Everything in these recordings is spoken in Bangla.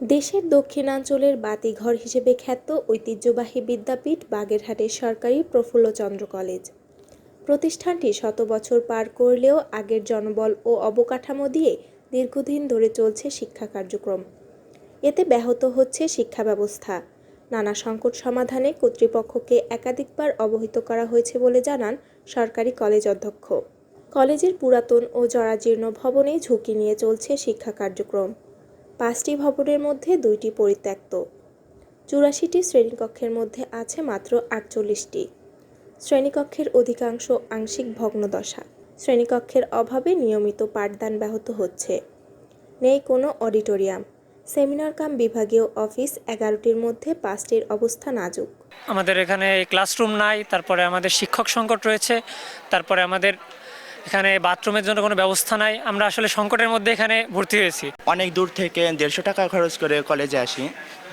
দেশের দক্ষিণাঞ্চলের বাতিঘর হিসেবে খ্যাত ঐতিহ্যবাহী বিদ্যাপীঠ বাগেরহাটের সরকারি প্রফুল্লচন্দ্র কলেজ। প্রতিষ্ঠানটি শত বছর পার করলেও আগের জনবল ও অবকাঠামো দিয়ে দীর্ঘদিন ধরে চলছে শিক্ষা কার্যক্রম। এতে ব্যাহত হচ্ছে শিক্ষা ব্যবস্থা। নানা সংকট সমাধানে কর্তৃপক্ষকে একাধিকবার অবহিত করা হয়েছে বলে জানান সরকারি কলেজ অধ্যক্ষ। কলেজের পুরাতন ও জরাজীর্ণ ভবনে ঝুঁকি নিয়ে চলছে শিক্ষা কার্যক্রম। পাঁচটি ভবনের মধ্যে দুইটি পরিত্যক্ত। চুরাশিটি শ্রেণীকক্ষের মধ্যে আছে মাত্র আটচল্লিশটি। শ্রেণীকক্ষের অধিকাংশ আংশিক ভগ্নদশা। শ্রেণীকক্ষের অভাবে নিয়মিত পাঠদান ব্যাহত হচ্ছে। নেই কোনো অডিটোরিয়াম। সেমিনার কাম বিভাগীয় অফিস এগারোটির মধ্যে পাঁচটির অবস্থা নাজুক। আমাদের এখানে ক্লাসরুম নাই, তারপরে আমাদের শিক্ষক সংকট রয়েছে, তারপরে আমাদের এখানে বাথরুমের জন্য কোনো ব্যবস্থা নাই। আমরা আসলে সংকটের মধ্যে এখানে ভর্তি হয়েছি। অনেক দূর থেকে দেড়শো টাকা খরচ করে কলেজে আসি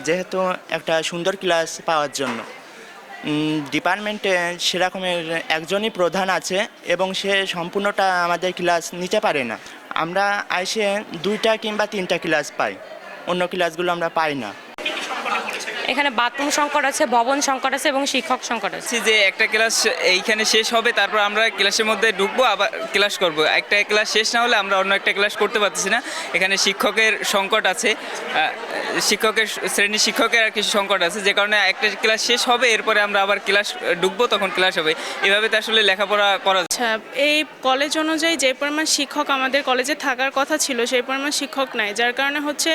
যেহেতু একটা সুন্দর ক্লাস পাওয়ার জন্য। ডিপার্টমেন্টে সেরকমের একজনই প্রধান আছে এবং সে সম্পূর্ণটা আমাদের ক্লাস নিতে পারে না। আমরা এসে দুইটা কিংবা তিনটা ক্লাস পাই অন্য ক্লাসগুলো আমরা পাই না। এখানে বাথরুম সংকট আছে ভবন সংকট আছে এবং শিক্ষক সংকট আছে। যে একটা ক্লাস এইখানে শেষ হবে তারপর আমরা ক্লাসের মধ্যে ঢুকবো আবার ক্লাস করব। একটা ক্লাস শেষ না হলে আমরা অন্য একটা ক্লাস করতে পারতেছি না। এখানে শিক্ষকের সংকট আছে শিক্ষকের শ্রেণি শিক্ষকের আর কিছু সংকট আছে। যে কারণে একটা ক্লাস শেষ হবে এরপরে আমরা আবার ক্লাস ঢুকবো তখন ক্লাস হবে। এভাবে তো আসলে লেখাপড়া করা আচ্ছা এই কলেজ অনুযায়ী যে পরিমাণ শিক্ষক আমাদের কলেজে থাকার কথা ছিল সেই পরিমাণ শিক্ষক নাই। যার কারণে হচ্ছে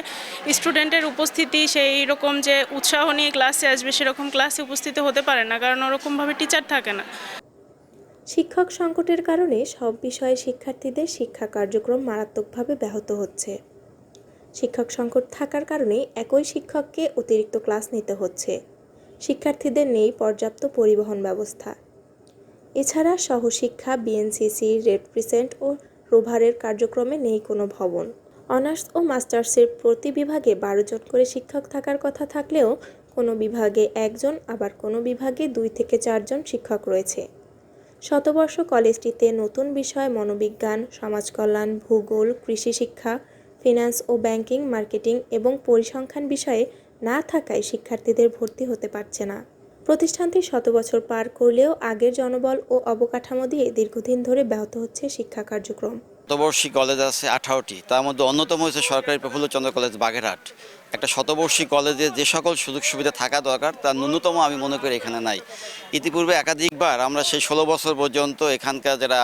স্টুডেন্টের উপস্থিতি সেই রকম যে উৎসাহ নিয়ে ক্লাসে আসবে সেরকম ক্লাসে উপস্থিত হতে পারে না, কারণ ওরকমভাবে টিচার থাকে না। শিক্ষক সংকটের কারণে সব বিষয়ে শিক্ষার্থীদের শিক্ষা কার্যক্রম মারাত্মকভাবে ব্যাহত হচ্ছে। শিক্ষক সংকট থাকার কারণে একই শিক্ষককে অতিরিক্ত ক্লাস নিতে হচ্ছে। শিক্ষার্থীদের নেই পর্যাপ্ত পরিবহন ব্যবস্থা। এছাড়া সহশিক্ষা বিএনসিসি রেড ক্রিসেন্ট ও রোভারের কার্যক্রমে নেই কোনো ভবন। অনার্স ও মাস্টার্সের প্রতি বিভাগে বারো জন করে শিক্ষক থাকার কথা থাকলেও কোনো বিভাগে একজন, আবার কোনো বিভাগে দুই থেকে চারজন শিক্ষক রয়েছে। শতবর্ষ কলেজটিতে নতুন বিষয় মনোবিজ্ঞান, সমাজকল্যাণ, ভূগোল, কৃষি শিক্ষা ফিনান্স ও ব্যাংকিং, মার্কেটিং এবং পরিসংখ্যান বিষয়ে না থাকায় শিক্ষার্থীদের ভর্তি হতে পারছে না। প্রতিষ্ঠানটি শত বছর পার করলেও আগের জনবল ও অবকাঠামো দিয়ে দীর্ঘদিন ধরে ব্যাহত হচ্ছে শিক্ষা কার্যক্রম। শতবর্ষী কলেজ আছে আঠারোটি, তার মধ্যে অন্যতম হচ্ছে সরকারি প্রফুল্লচন্দ্র কলেজ বাগেরহাট। একটা শতবর্ষী কলেজে যে সকল সুযোগ সুবিধা থাকা দরকার তার ন্যূনতম আমি মনে করি এখানে নাই। ইতিপূর্বে একাধিকবার আমরা সেই ষোলো বছর পর্যন্ত এখানকার যারা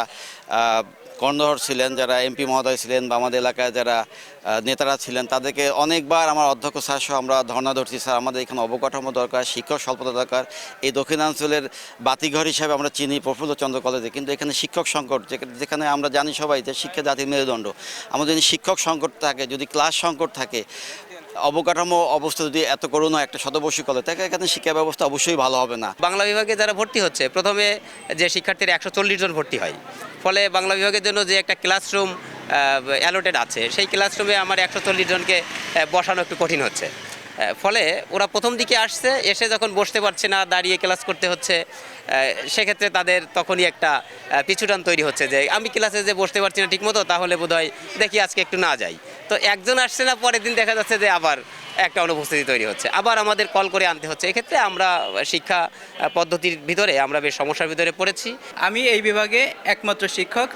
কর্ণধর ছিলেন, যারা এমপি মহোদয় ছিলেন বা আমাদের এলাকায় যারা নেতারা ছিলেন, তাদেরকে অনেকবার আমার অধ্যক্ষ স্যার সহ আমরা ধর্ণা ধরছি, স্যার, আমাদের এখানে অবকাঠামো দরকার, শিক্ষক স্বল্পতা দরকার। এই দক্ষিণাঞ্চলের বাতিঘর হিসাবে আমরা চিনি প্রফুল্লচন্দ্র কলেজে, কিন্তু এখানে শিক্ষক সংকট যেখানে আমরা জানি সবাই যে শিক্ষা জাতির মেরুদণ্ড। আমাদের যদি শিক্ষক সংকট থাকে, যদি ক্লাস সংকট থাকে অবকাঠামো অবস্থা যদি এত করুণ একটা শতবর্ষী কলেজ তাকে এখানে শিক্ষা ব্যবস্থা অবশ্যই ভালো হবে না। বাংলা বিভাগে যারা ভর্তি হচ্ছে, প্রথমে যে শিক্ষার্থীরা একশো চল্লিশ জন ভর্তি হয়। ফলে বাংলা বিভাগের জন্য যে একটা ক্লাসরুম অ্যালোটেড আছে, সেই ক্লাসরুমে আমার একশো চল্লিশ জনকে বসানো একটু কঠিন হচ্ছে। ফলে ওরা প্রথম দিকে আসছে, এসে যখন বসতে পারছে না, দাঁড়িয়ে ক্লাস করতে হচ্ছে সেক্ষেত্রে তাদের তখনই একটা পিছুটান তৈরি হচ্ছে যে, আমি ক্লাসে যে বসতে পারছি না ঠিকমতো, তাহলে বোধহয় দেখি আজকে একটু না যাই। তো একজন আসছে না, পরের দিন দেখা যাচ্ছে যে আবার একটা অনুপস্থিতি তৈরি হচ্ছে। আবার আমাদের কল করে আনতে হচ্ছে। এক্ষেত্রে আমরা শিক্ষা পদ্ধতির ভিতরে আমরা বেশ সমস্যার ভিতরে পড়েছি। আমি এই বিভাগে একমাত্র শিক্ষক।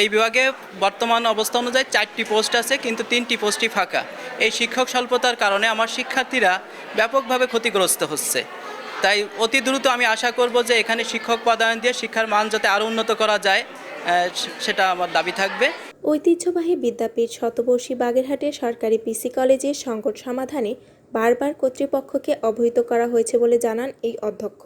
এই বিভাগে বর্তমান অবস্থা অনুযায়ী চারটি পোস্ট আছে, কিন্তু তিনটি পোস্টই ফাঁকা। এই শিক্ষক স্বল্পতার কারণে আমার শিক্ষার্থীরা ব্যাপকভাবে ক্ষতিগ্রস্ত হচ্ছে। তাই অতি দ্রুত আমি আশা করব যে এখানে শিক্ষক পদায়ন দিয়ে শিক্ষার মান যাতে আরও উন্নত করা যায় সেটা আমার দাবি থাকবে। ঐতিহ্যবাহী বিদ্যাপীঠ শতবর্ষী বাগেরহাটের সরকারি পিসি কলেজের সংকট সমাধানে বারবার কর্তৃপক্ষকে অবহিত করা হয়েছে বলে জানান এই অধ্যক্ষ।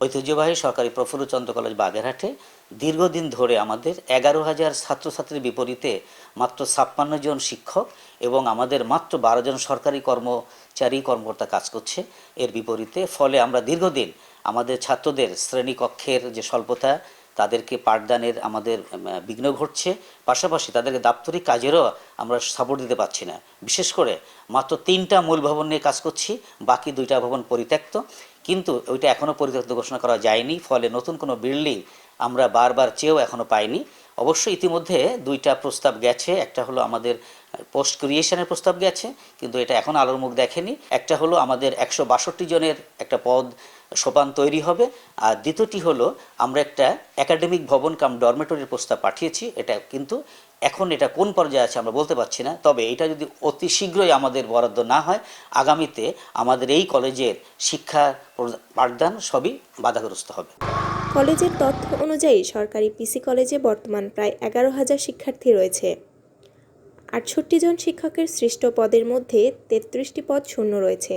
ঐতিহ্যবাহী সরকারি প্রফুল্লচন্দ্র কলেজ বাগেরহাটে দীর্ঘদিন ধরে আমাদের এগারো হাজার ছাত্রছাত্রীর বিপরীতে মাত্র ছাপ্পান্ন জন শিক্ষক এবং আমাদের মাত্র বারো জন সরকারি কর্মচারী কর্মকর্তা কাজ করছে। এর বিপরীতে ফলে আমরা দীর্ঘদিন আমাদের ছাত্রদের শ্রেণীকক্ষের যে স্বল্পতা তাদেরকে পাঠদানের আমাদের বিঘ্ন ঘটছে। পাশাপাশি তাদেরকে দাপ্তরিক কাজেরও আমরা সাপোর্ট দিতে পারছি না। বিশেষ করে মাত্র তিনটা মূল ভবন নিয়ে কাজ করছি, বাকি দুইটা ভবন পরিত্যক্ত। কিন্তু ওইটা এখনও পরিত্যক্ত ঘোষণা করা যায়নি, ফলে নতুন কোনো বিল্ডিং আমরা বারবার চেয়েও এখনও পাইনি। অবশ্য ইতিমধ্যে দুইটা প্রস্তাব গেছে, একটা হলো আমাদের পোস্ট ক্রিয়েশনের প্রস্তাব গেছে, কিন্তু এটা এখন আলোর মুখ দেখেনি। একটা হলো আমাদের একশো বাষট্টি জনের একটা পদ সোপান তৈরি হবে। আর দ্বিতীয়টি হলো, আমরা একটা একাডেমিক ভবন কাম ডরমেটরির প্রস্তাব পাঠিয়েছি। এটা কিন্তু এখন এটা কোন পর্যায়ে আছে আমরা বলতে পারছি না। তবে এটা যদি অতি শীঘ্রই আমাদের বরাদ্দ না হয়, আগামীতে আমাদের এই কলেজের শিক্ষা পাঠদান সবই বাধাগ্রস্ত হবে। কলেজের তথ্য অনুযায়ী সরকারি পিসি কলেজে বর্তমান প্রায় এগারো হাজার শিক্ষার্থী রয়েছে। আটষট্টি জন শিক্ষকের সৃষ্ট পদের মধ্যে তেত্রিশটি পদ শূন্য রয়েছে।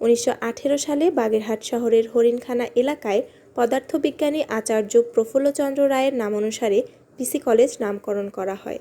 উনিশশো আঠেরো সালে বাগেরহাট শহরের হরিণখানা এলাকায় পদার্থবিজ্ঞানী আচার্য প্রফুল্লচন্দ্র রায়ের নামানুসারে পিসি কলেজ নামকরণ করা হয়।